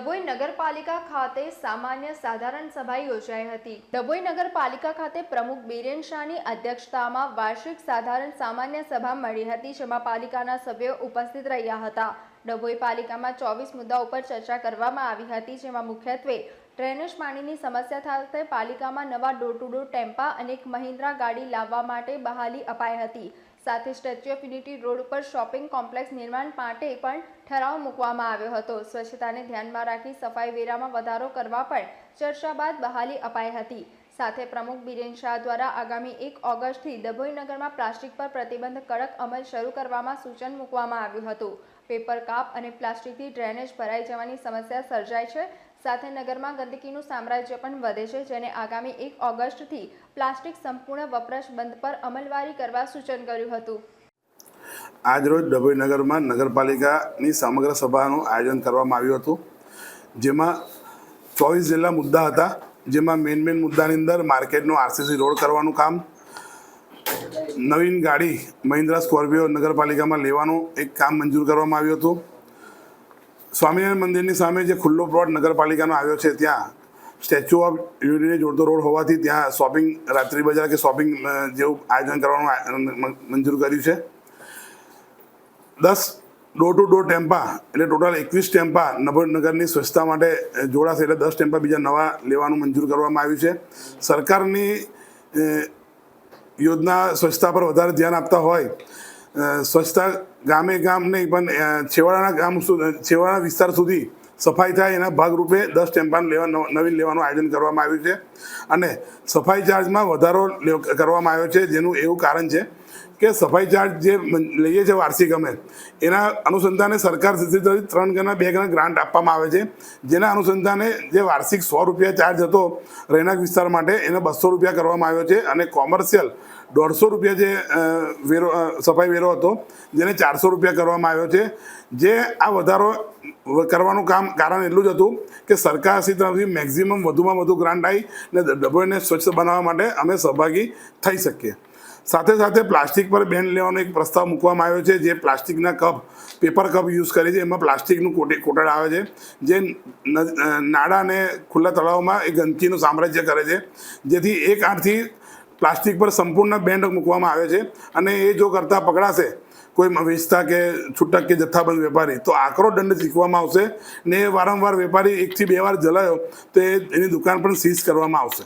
ડભોઈ નગરપાલિકા ખાતે સામાન્ય સાધારણ સભા યોજાઈ હતી. ડભોઈ નગરપાલિકા ખાતે પ્રમુખ બીરેન શાહની અધ્યક્ષતામાં વાર્ષિક સાધારણ સામાન્ય સભા મળી હતી, જેમાં પાલિકાના સભ્યો ઉપસ્થિત રહ્યા હતા. ડભોઈ પાલિકામાં ચોવીસ મુદ્દા ઉપર ચર્ચા કરવામાં આવી હતી, જેમાં મુખ્યત્વે ડ્રેનેજ પાણીની સમસ્યા સાથે પાલિકામાં નવા ડોર ટુ ડોર ટેમ્પા અને એક મહિન્દ્રા ગાડી લાવવા માટે બહાલી અપાઈ હતી. સાથે સ્ટેચ્યુ ઓફ યુનિટી રોડ ઉપર શોપિંગ કોમ્પ્લેક્સ નિર્માણ માટે પણ ઠરાવ મૂકવામાં આવ્યો હતો. સ્વચ્છતાને ધ્યાનમાં રાખી સફાઈ વેરામાં વધારો કરવા પણ ચર્ચા બાદ બહાલી અપાઈ હતી. સાથે પ્રમુખ બિરેન શાહ દ્વારા આગામી એક ઓગસ્ટથી ડભોઈ નગરમાં પ્લાસ્ટિક પર પ્રતિબંધ કડક અમલ શરૂ કરવામાં સૂચન મૂકવામાં આવ્યું હતું. પેપર કાપ અને પ્લાસ્ટિકથી ડ્રેનેજ ભરાઈ જવાની સમસ્યા સર્જાય છે. સાથે નગરમાં ગંદકીનું સામ્રાજ્ય પણ વધે છે, જેને આગામી એક ઓગસ્ટથી પ્લાસ્ટિક સંપૂર્ણ વપરાશ બંધ પર અમલવારી કરવા સૂચન કર્યું હતું. આજરોજ ડભોઈ નગરમાં નગરપાલિકાની સમગ્ર સભાનું આયોજન કરવામાં આવ્યું હતું, જેમાં ચોવીસ જેટલા મુદ્દા હતા. જેમાં મેન મેન મુદ્દાની અંદર માર્કેટનું આરસીસી રોડ કરવાનું કામ, નવીન ગાડી મહિન્દ્રા સ્કોર્પિયો નગરપાલિકામાં લેવાનું એક કામ મંજૂર કરવામાં આવ્યું હતું. સ્વામિનારાયણ મંદિરની સામે જે ખુલ્લો પ્લોટ નગરપાલિકાનો આવ્યો છે, ત્યાં સ્ટેચ્યુ ઓફ યુનિટીને જોડતો રોડ હોવાથી ત્યાં શોપિંગ રાત્રિ બજાર કે શોપિંગ જેવું આયોજન કરવાનું મંજૂર કર્યું છે. દસ ડોર ટુ ડોર ટેમ્પા એટલે ટોટલ એકવીસ ટેમ્પા નગરની સ્વચ્છતા માટે જોડાશે એટલે દસ ટેમ્પા બીજા નવા લેવાનું મંજૂર કરવામાં આવ્યું છે. સરકારની યોજના સ્વચ્છતા પર વધારે ધ્યાન આપતા હોય સ્વચ્છતા ગામે ગામ નહીં, પણ છેવાડાના ગામ છેવાડાના વિસ્તાર સુધી સફાઈ થાય એના ભાગરૂપે દસ ટેમ્પાન લેવા નવીન લેવાનું આયોજન કરવામાં આવ્યું છે. અને સફાઈ ચાર્જમાં વધારો કરવામાં આવ્યો છે, જેનું એવું કારણ છે કે સફાઈ ચાર્જ જે લઈએ છીએ વાર્ષિક અમે, એના અનુસંધાને સરકાર સુધી ત્રણ ગણા બે ગણા ગ્રાન્ટ આપવામાં આવે છે. જેના અનુસંધાને જે વાર્ષિક સો રૂપિયા ચાર્જ હતો રહેણાંક વિસ્તાર માટે, એને બસો રૂપિયા કરવામાં આવ્યો છે અને કોમર્શિયલ દોઢસો રૂપિયા જે વેરો સફાઈ વેરો હતો, જેને ચારસો રૂપિયા કરવામાં આવ્યો છે. જે આ વધારો કરવાનું કામ કારણ એટલું જ હતું કે સરકારશ્રી તરફથી મેક્ઝિમમ વધુમાં વધુ ગ્રાન્ટ આવી ને ડબોઈને સ્વચ્છ બનાવવા માટે અમે સહભાગી થઈ શકીએ. સાથે સાથે પ્લાસ્ટિક પર બેન લેવાનો એક પ્રસ્તાવ મૂકવામાં આવ્યો છે, જે પ્લાસ્ટિકના કપ, પેપર કપ યુઝ કરે છે. એમાં પ્લાસ્ટિકનું કોટે કોટડ આવે છે. જે નાડા અને ખુલ્લા તળાવમાં એ ગંદકીનું સામ્રાજ્ય કરે છે. જેથી એક આઠથી પ્લાસ્ટિક પર સંપૂર્ણ બેન્ડ મૂકવામાં આવે છે અને એ જો કરતાં પકડાશે, કોઈ વેચતા કે છૂટક કે જથ્થાબંધ વેપારી, તો આકરો દંડ શીખવામાં આવશે ને વારંવાર વેપારી એકથી બે વાર જલાયો, તો એની દુકાન પણ સીઝ કરવામાં આવશે.